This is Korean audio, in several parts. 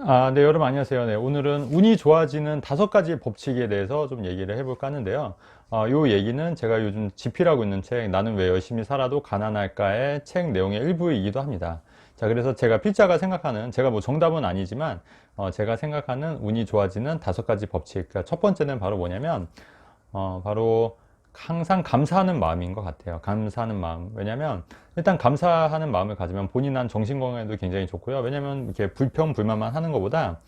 아, 네, 여러분 안녕하세요. 네, 오늘은 운이 좋아지는 다섯 가지 법칙에 대해서 좀 얘기를 해볼까 하는데요. 어, 요 얘기는 제가 요즘 집필하고 있는 책, 나는 왜 열심히 살아도 가난할까의 책 내용의 일부이기도 합니다. 자, 그래서 제가 필자가 생각하는, 제가 뭐 정답은 아니지만, 어, 제가 생각하는 운이 좋아지는 다섯 가지 법칙. 그러니까 첫 번째는 바로 뭐냐면, 어, 바로 항상 감사하는 마음인 것 같아요. 감사하는 마음. 왜냐면 일단 감사하는 마음을 가지면 본인한 정신 건강에도 굉장히 좋고요. 왜냐면 이렇게 불평 불만만 하는 것보다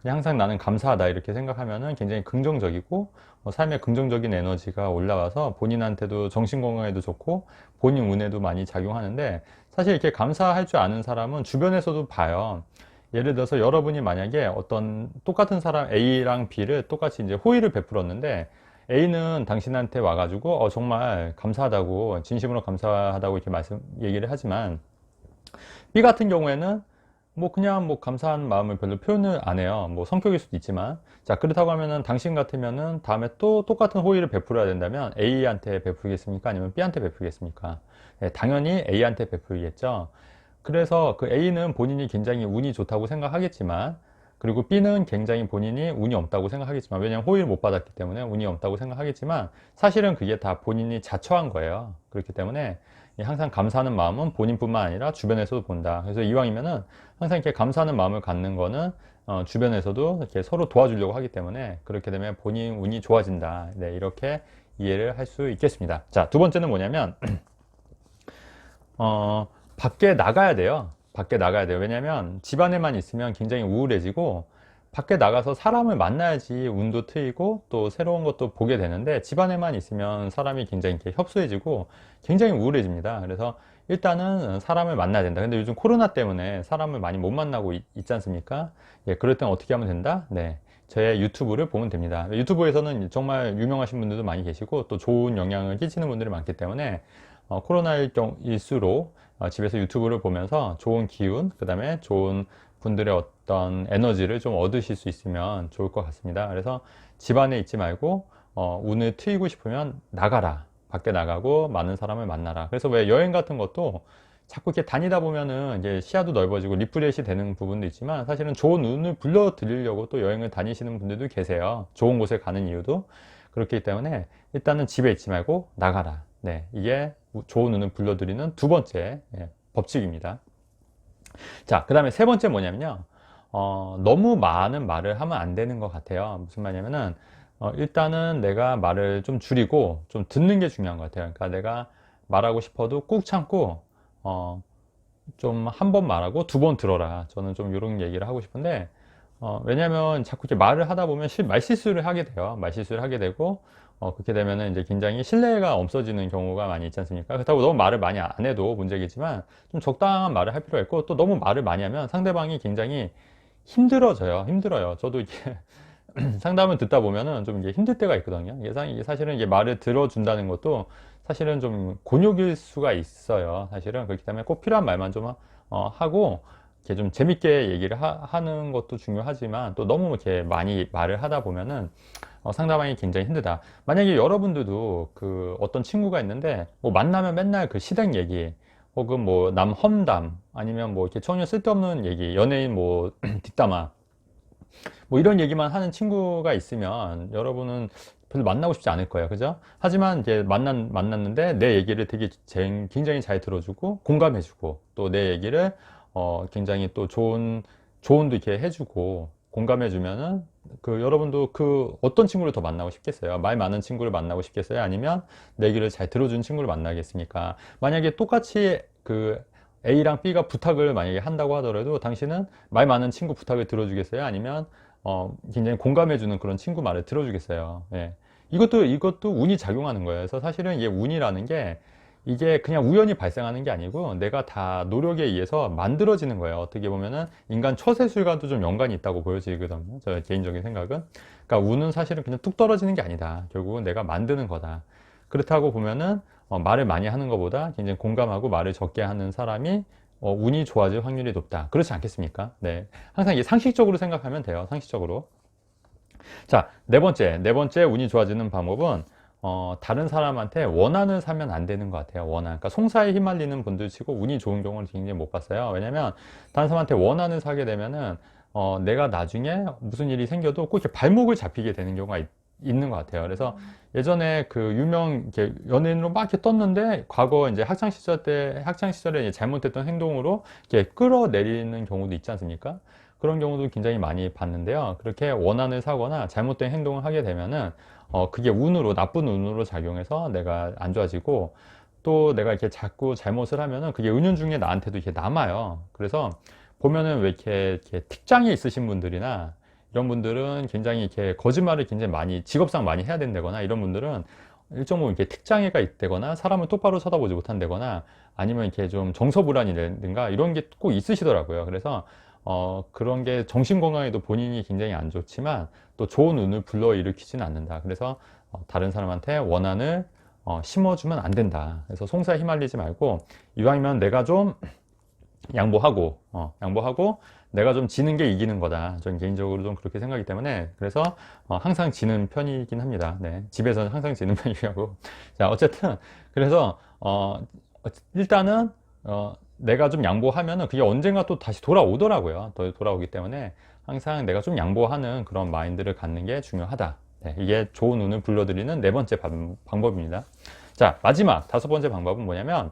그냥 항상 나는 감사하다 이렇게 생각하면은 굉장히 긍정적이고 어, 삶에 긍정적인 에너지가 올라와서 본인한테도 정신 건강에도 좋고 본인 운에도 많이 작용하는데 사실 이렇게 감사할 줄 아는 사람은 주변에서도 봐요. 예를 들어서 여러분이 만약에 어떤 똑같은 사람 A랑 B를 똑같이 이제 호의를 베풀었는데 A는 당신한테 와가지고 어, 정말 감사하다고 진심으로 감사하다고 이렇게 말씀 얘기를 하지만 B 같은 경우에는 뭐 그냥 뭐 감사한 마음을 별로 표현을 안 해요. 뭐 성격일 수도 있지만 자 그렇다고 하면은 당신 같으면은 다음에 또 똑같은 호의를 베풀어야 된다면 A한테 베풀겠습니까? 아니면 B한테 베풀겠습니까? 예, 당연히 A한테 베풀겠죠. 그래서 그 A는 본인이 굉장히 운이 좋다고 생각하겠지만 그리고 B는 굉장히 본인이 운이 없다고 생각하겠지만 왜냐하면 호의를 못 받았기 때문에 운이 없다고 생각하겠지만 사실은 그게 다 본인이 자처한 거예요. 그렇기 때문에 항상 감사하는 마음은 본인뿐만 아니라 주변에서도 본다. 그래서 이왕이면은 항상 이렇게 감사하는 마음을 갖는 거는 어, 주변에서도 이렇게 서로 도와주려고 하기 때문에 그렇게 되면 본인 운이 좋아진다. 네, 이렇게 이해를 할 수 있겠습니다. 자, 두 번째는 뭐냐면 어, 밖에 나가야 돼요. 밖에 나가야 돼요. 왜냐면 집 안에만 있으면 굉장히 우울해지고 밖에 나가서 사람을 만나야지 운도 트이고 또 새로운 것도 보게 되는데 집 안에만 있으면 사람이 굉장히 이렇게 협소해지고 굉장히 우울해집니다. 그래서 일단은 사람을 만나야 된다. 근데 요즘 코로나 때문에 사람을 많이 못 만나고 있, 지 않습니까? 예, 그럴 땐 어떻게 하면 된다? 네. 제 유튜브를 보면 됩니다. 유튜브에서는 정말 유명하신 분들도 많이 계시고 또 좋은 영향을 끼치는 분들이 많기 때문에 어, 코로나일 경일수록 어, 집에서 유튜브를 보면서 좋은 기운, 그 다음에 좋은 분들의 어떤 에너지를 좀 얻으실 수 있으면 좋을 것 같습니다. 그래서 집 안에 있지 말고 어, 운을 트이고 싶으면 나가라. 밖에 나가고 많은 사람을 만나라. 그래서 왜 여행 같은 것도 자꾸 이렇게 다니다 보면은 이제 시야도 넓어지고 리프레시 되는 부분도 있지만 사실은 좋은 운을 불러 드리려고 또 여행을 다니시는 분들도 계세요. 좋은 곳에 가는 이유도 그렇기 때문에 일단은 집에 있지 말고 나가라. 네, 이게 좋은 운을 불러드리는 두 번째 예, 법칙입니다. 자, 그 다음에 세 번째 뭐냐면요. 어, 너무 많은 말을 하면 안 되는 것 같아요. 무슨 말이냐면은, 어, 일단은 내가 말을 좀 줄이고 좀 듣는 게 중요한 것 같아요. 그러니까 내가 말하고 싶어도 꾹 참고, 어, 좀 한 번 말하고 두 번 들어라. 저는 좀 이런 얘기를 하고 싶은데, 어, 왜냐면 자꾸 이렇게 말을 하다 보면 실, 말실수를 하게 돼요. 말실수를 하게 되고, 어, 그렇게 되면은 이제 굉장히 신뢰가 없어지는 경우가 많이 있지 않습니까? 그렇다고 너무 말을 많이 안 해도 문제겠지만 좀 적당한 말을 할 필요가 있고 또 너무 말을 많이 하면 상대방이 굉장히 힘들어져요. 힘들어요. 저도 이게 상담을 듣다 보면은 좀 이게 힘들 때가 있거든요. 이게 사실은 이게 말을 들어준다는 것도 사실은 좀 곤욕일 수가 있어요. 사실은 그렇기 때문에 꼭 필요한 말만 좀 어, 하고 이렇게 좀 재밌게 얘기를 하, 는 것도 중요하지만 또 너무 이렇게 많이 말을 하다 보면은 어, 상대방이 굉장히 힘들다. 만약에 여러분들도 그 어떤 친구가 있는데 뭐 만나면 맨날 그 시댁 얘기 혹은 뭐 남 험담 아니면 뭐 이렇게 전혀 쓸데없는 얘기 연예인 뭐 뒷담화 뭐 이런 얘기만 하는 친구가 있으면 여러분은 별로 만나고 싶지 않을 거예요. 그죠? 하지만 이제 만난, 만났는데 내 얘기를 되게 굉장히 잘 들어주고 공감해주고 또 내 얘기를 어, 굉장히 또 좋은 조언도 이렇게 해주고 공감해 주면은 그 여러분도 그 어떤 친구를 더 만나고 싶겠어요? 말 많은 친구를 만나고 싶겠어요? 아니면 내 얘기를 잘 들어준 친구를 만나겠습니까? 만약에 똑같이 그 A랑 B가 부탁을 만약에 한다고 하더라도 당신은 말 많은 친구 부탁을 들어주겠어요? 아니면 어, 굉장히 공감해 주는 그런 친구 말을 들어주겠어요? 예. 이것도 이것도 운이 작용하는 거예요. 그래서 사실은 이게 운이라는 게 이게 그냥 우연히 발생하는 게 아니고 내가 다 노력에 의해서 만들어지는 거예요. 어떻게 보면은 인간 처세술과도 좀 연관이 있다고 보여지거든요. 저 개인적인 생각은. 그러니까 운은 사실은 그냥 뚝 떨어지는 게 아니다. 결국은 내가 만드는 거다. 그렇다고 보면은 어, 말을 많이 하는 것보다 굉장히 공감하고 말을 적게 하는 사람이 어, 운이 좋아질 확률이 높다. 그렇지 않겠습니까? 네. 항상 이게 상식적으로 생각하면 돼요. 상식적으로. 자, 네 번째. 네 번째 운이 좋아지는 방법은 어, 다른 사람한테 원한을 사면 안 되는 것 같아요. 원한. 그러니까 송사에 휘말리는 분들 치고 운이 좋은 경우는 굉장히 못 봤어요. 왜냐면 다른 사람한테 원한을 사게 되면은 어, 내가 나중에 무슨 일이 생겨도 꼭 이렇게 발목을 잡히게 되는 경우가 있, 있는 것 같아요. 그래서 예전에 그 유명 연예인으로 막 이렇게 떴는데 과거 이제 학창 시절 때 학창 시절에 잘못했던 행동으로 이렇게 끌어내리는 경우도 있지 않습니까? 그런 경우도 굉장히 많이 봤는데요. 그렇게 원한을 사거나 잘못된 행동을 하게 되면은 어 그게 운으로 나쁜 운으로 작용해서 내가 안 좋아지고 또 내가 이렇게 자꾸 잘못을 하면은 그게 은연중에 나한테도 이렇게 남아요. 그래서 보면은 왜 이렇게, 이렇게 특장이 있으신 분들이나 이런 분들은 굉장히 이렇게 거짓말을 굉장히 많이 직업상 많이 해야 된다거나 이런 분들은 일정 부분 이렇게 특장애가 있다거나 사람을 똑바로 쳐다보지 못한다거나 아니면 이렇게 좀 정서 불안이라든가 이런 게 꼭 있으시더라고요. 그래서 어, 그런 게 정신 건강에도 본인이 굉장히 안 좋지만 또 좋은 운을 불러일으키지는 않는다. 그래서 어, 다른 사람한테 원한을 어, 심어주면 안 된다. 그래서 송사에 휘말리지 말고 이왕이면 내가 좀 양보하고 어, 양보하고 내가 좀 지는 게 이기는 거다. 저는 개인적으로 좀 그렇게 생각하기 때문에 그래서 어, 항상 지는 편이긴 합니다. 네, 집에서는 항상 지는 편이고 자 어쨌든 그래서 어, 일단은 어, 내가 좀 양보하면은 그게 언젠가 또 다시 돌아오더라고요. 또 돌아오기 때문에 항상 내가 좀 양보하는 그런 마인드를 갖는 게 중요하다. 네, 이게 좋은 운을 불러들이는 네 번째 방- 방법입니다. 자, 마지막 다섯 번째 방법은 뭐냐면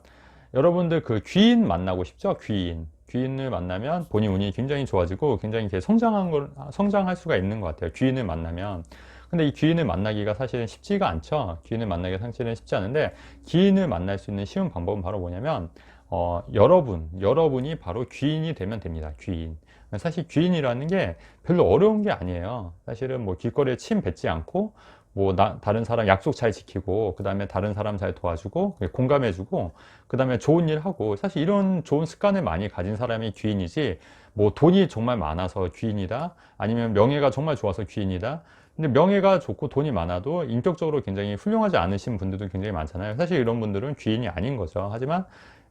여러분들 그 귀인 만나고 싶죠? 귀인. 귀인을 만나면 본인 운이 굉장히 좋아지고 굉장히 성장한 걸, 성장할 수가 있는 것 같아요. 귀인을 만나면. 근데 이 귀인을 만나기가 사실은 쉽지가 않죠. 귀인을 만나기가 사실은 쉽지 않은데 귀인을 만날 수 있는 쉬운 방법은 바로 뭐냐면 어, 여러분, 여러분이 바로 귀인이 되면 됩니다. 귀인. 사실 귀인이라는 게 별로 어려운 게 아니에요. 사실은 뭐 길거리에 침 뱉지 않고 뭐 나- 다른 사람 약속 잘 지키고 그 다음에 다른 사람 잘 도와주고 공감해주고 그 다음에 좋은 일 하고 사실 이런 좋은 습관을 많이 가진 사람이 귀인이지 뭐 돈이 정말 많아서 귀인이다 아니면 명예가 정말 좋아서 귀인이다 근데 명예가 좋고 돈이 많아도 인격적으로 굉장히 훌륭하지 않으신 분들도 굉장히 많잖아요 사실 이런 분들은 귀인이 아닌 거죠 하지만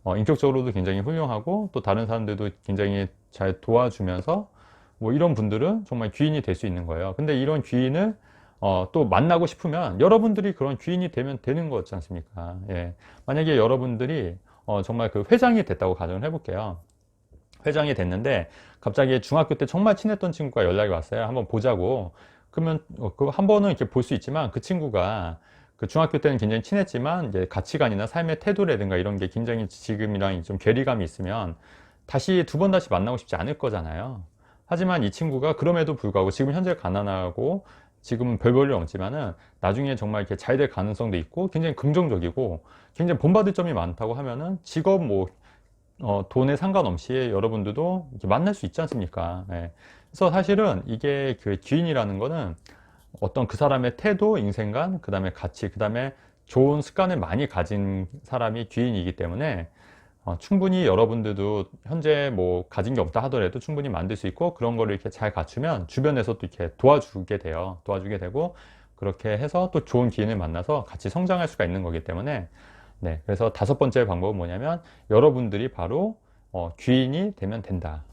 어, 인격적으로도 굉장히 훌륭하고 또 다른 사람들도 굉장히 잘 도와주면서 뭐 이런 분들은 정말 귀인이 될 수 있는 거예요 근데 이런 귀인을 어, 또 만나고 싶으면 여러분들이 그런 귀인이 되면 되는 거지 않습니까? 예. 만약에 여러분들이 어, 정말 그 회장이 됐다고 가정을 해볼게요. 회장이 됐는데 갑자기 중학교 때 정말 친했던 친구가 연락이 왔어요. 한번 보자고. 그러면 어, 그한 번은 이렇게 볼 수 있지만 그 친구가 그 중학교 때는 굉장히 친했지만 이제 가치관이나 삶의 태도라든가 이런 게 굉장히 지금이랑 좀 괴리감이 있으면 다시 두 번 다시 만나고 싶지 않을 거잖아요. 하지만 이 친구가 그럼에도 불구하고 지금 현재 가난하고 지금은 별 볼일 없지만은 나중에 정말 이렇게 잘 될 가능성도 있고 굉장히 긍정적이고 굉장히 본받을 점이 많다고 하면은 직업 뭐 어, 돈에 상관없이 여러분들도 만날 수 있지 않습니까? 예. 그래서 사실은 이게 그 귀인이라는 거는 어떤 그 사람의 태도, 인생관, 그 다음에 가치, 그 다음에 좋은 습관을 많이 가진 사람이 귀인이기 때문에 어, 충분히 여러분들도 현재 뭐 가진 게 없다 하더라도 충분히 만들 수 있고 그런 거를 이렇게 잘 갖추면 주변에서 또 이렇게 도와주게 돼요. 도와주게 되고 그렇게 해서 또 좋은 기인을 만나서 같이 성장할 수가 있는 거기 때문에 네. 그래서 다섯 번째 방법은 뭐냐면 여러분들이 바로 어, 귀인이 되면 된다.